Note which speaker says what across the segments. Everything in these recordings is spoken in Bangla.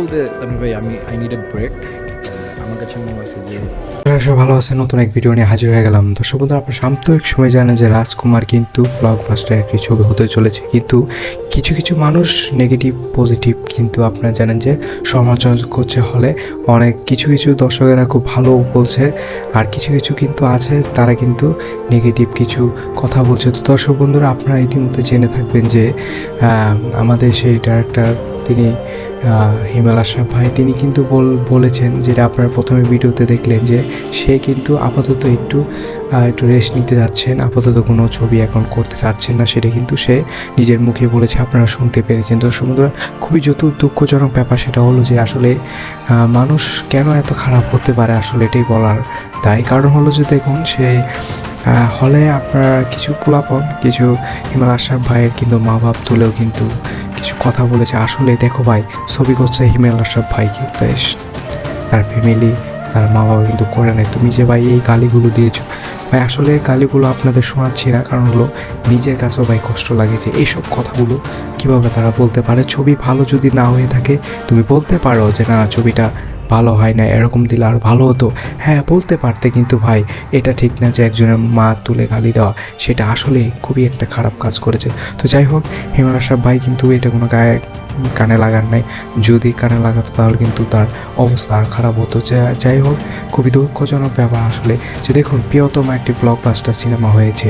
Speaker 1: বলতে ভাই, আমি আই নিড এ ব্রেক আমার কাছে মনে হয়েছে যে
Speaker 2: সবাই ভালো আছেন, নতুন এক ভিডিও নিয়ে হাজির হয়ে গেলাম। দর্শক বন্ধুরা, আপনার সাম্প্রতিক সময় জানেন যে রাজকুমার কিন্তু ব্লকবাস্টার একটি ছবি হতে চলেছে। কিন্তু কিছু কিছু মানুষ নেগেটিভ পজিটিভ কিন্তু আপনারা জানেন যে সমালোচনা করছে হলে অনেক কিছু কিছু দর্শকেরা খুব ভালো বলছে, আর কিছু কিছু কিন্তু আছে, তারা কিন্তু নেগেটিভ কিছু কথা বলছে। তো দর্শক বন্ধুরা, আপনারা ইতিমধ্যে জেনে থাকবেন যে আমাদের সেই ডাইরেক্টর তিনি হিমেল ভাই, তিনি কিন্তু বল, বলেছেন যেটা আপনারা প্রথমে ভিডিওতে দেখলেন যে সে কিন্তু আপাতত একটু একটু রেস্ট নিতে যাচ্ছেন, আপাতত কোনো ছবি এখন করতে চাচ্ছেন না, সেটা কিন্তু সে নিজের মুখে বলেছে, আপনারা শুনতে পেরেছেন। তো সমুদ্র খুবই যত দুঃখজনক ব্যাপার সেটা হলো যে আসলে মানুষ কেন এত খারাপ হতে পারে আসলে এটাই বলার তাই কারণ হলো যে দেখুন, সে হলে আপনার কিছু পোলাপন, কিছু হিমাল আশরাফ ভাইয়ের কিন্তু মা বাপ তুলেও কিন্তু কিছু কথা বলেছে। আসলে দেখো ভাই, ছবি করছে হিমেল আশরাফ ভাই কিন্তু তার ফ্যামিলি তার মা বাবা কিন্তু করে নেয় তুমি যে ভাই এই গালিগুলো দিয়েছ, ভাই আসলে গালিগুলো আপনাদের শোনাচ্ছি না। কারণ হলো, নিজের কাছেও ভাই কষ্ট লাগে যে এইসব কথাগুলো কীভাবে তারা বলতে পারে। ছবি ভালো যদি না হয়ে থাকে, তুমি বলতে পারো যে না, ছবিটা ভালো হয় না, এরকম দিলে আর ভালো হতো। হ্যাঁ বলতে পারতে কিন্তু ভাই, এটা ঠিক না যে একজনের মা তুলে গালি দেওয়া, সেটা আসলে খুবই একটা খারাপ কাজ করেছে। তো যাই হোক আশরাফ ভাই কিন্তু এটা কোনো গায়ে, কানে লাগান নাই। যদি কানে লাগাতো তাহলে কিন্তু তার অবস্থা আর খারাপ হতো। যাই হোক, খুবই দুঃখজনক ব্যাপার আসলে। যে দেখুন, প্রিয়তম একটি ব্লকবাস্টার সিনেমা হয়েছে।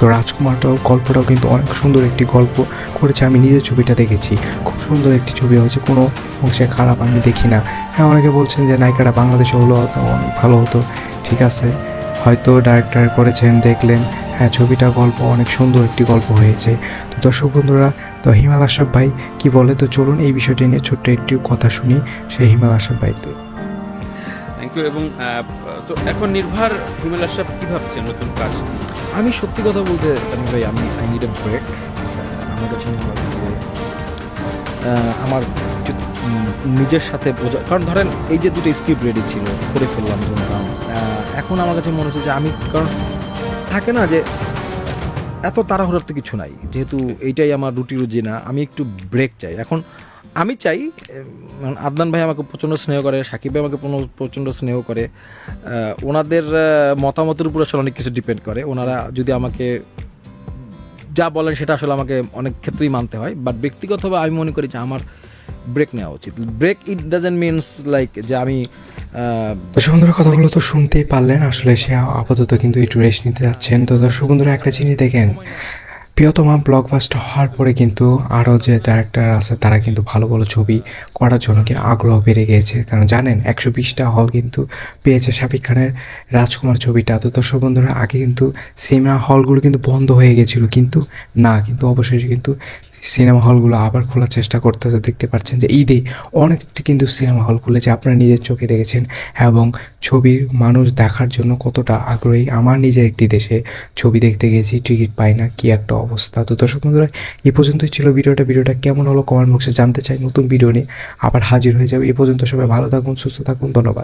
Speaker 2: তো রাজকুমারটাও গল্পটাও কিন্তু অনেক সুন্দর একটি গল্প করেছে। আমি নিজের ছবিটা দেখেছি। খুব সুন্দর একটি ছবি হয়েছে। কোনো অংশে খারাপ আমি দেখি না। হ্যাঁ অনেকে বলছেন যে নায়িকাটা বাংলাদেশে হলো অনেক ভালো হতো। ঠিক আছে। হয়তো ডাইরেক্টর করেছেন, দেখলেন। হ্যাঁ ছবিটা, গল্প অনেক সুন্দর একটি গল্প হয়েছে। তো দর্শক বন্ধুরা, তো হিমাল আশরাফ ভাই কি বলে? তো চলুন এই বিষয়টি নিয়ে ছোট্ট একটি কথা শুনি সেই হিমাল আশরাফ ভাই
Speaker 3: ইউ এবং তো এখন নির্ভর হিমেল আশরাফ কী ভাবছে নতুন কাজ
Speaker 1: আমি সত্যি কথা বলতে তামিম ভাই আমি আই নিড এ ব্রেক আমার কাছে মনে যে আমার নিজের সাথে বোঝা কারণ ধরেন এই যে দুটো স্ক্রিপ্ট রেডি ছিল করে ফেললাম ধরলাম এখন আমার কাছে মনে হচ্ছে যে আমি কারণ থাকে না যে এত তাড়াহুড়োর তো কিছু নাই। যেহেতু এইটাই আমার রুটি রুজি না আমি একটু ব্রেক চাই। এখন আমি চাই আদনান ভাই আমাকে প্রচণ্ড স্নেহ করে, সাকিব ভাই আমাকে প্রচণ্ড স্নেহ করে ওনাদের মতামতের উপর আসলে অনেক কিছু ডিপেন্ড করে। ওনারা যদি আমাকে যা বলেন সেটা আসলে আমাকে অনেক ক্ষেত্রেই মানতে হয়। বাট ব্যক্তিগতভাবে আমি মনে করি যে আমার ব্রেক নেওয়া উচিত। Break it doesn't means like যে আমি
Speaker 2: দর্শক কথাগুলো তো শুনতেই পারলেন। আসলে সে আপাতত কিন্তু একটু রেস্ট নিতে যাচ্ছেন। তো দর্শক একটা জিনিস দেখেন প্রিয়তমা ব্লকবাস্টার হওয়ার পরে কিন্তু আরও যে ডাইরেক্টর আছে, তারা কিন্তু ভালো ভালো ছবি করার জন্য কিন্তু আগ্রহ বেড়ে গিয়েছে। কারণ জানেন, একশো বিশটা হল কিন্তু পেয়েছে শাকিব খানের রাজকুমার ছবিটা। তো দর্শক বন্ধুরা, আগে কিন্তু সিনেমা হলগুলো কিন্তু বন্ধ হয়ে গেছিল কিন্তু না, কিন্তু অবশেষে কিন্তু সিনেমা হলগুলো আবার খোলার চেষ্টা করতেছে, দেখতে পাচ্ছেন যে ঈদে অনেকটি কিন্তু সিনেমা হল খুলেছে, আপনারা নিজের চোখে দেখেছেন এবং ছবির মানুষ দেখার জন্য কতটা আগ্রহী। আমার নিজের একটি দেশে ছবি দেখতে গেছি টিকিট পাই না, কি একটা অবস্থা। তো দর্শক বন্ধুরা এই পর্যন্তই ছিল ভিডিওটা। ভিডিওটা কেমন হলো কমেন্ট বক্সে জানতে চাই। নতুন ভিডিও নিয়ে আবার হাজির হয়ে যাবে। এ পর্যন্ত সবাই ভালো থাকুন, সুস্থ থাকুন, ধন্যবাদ।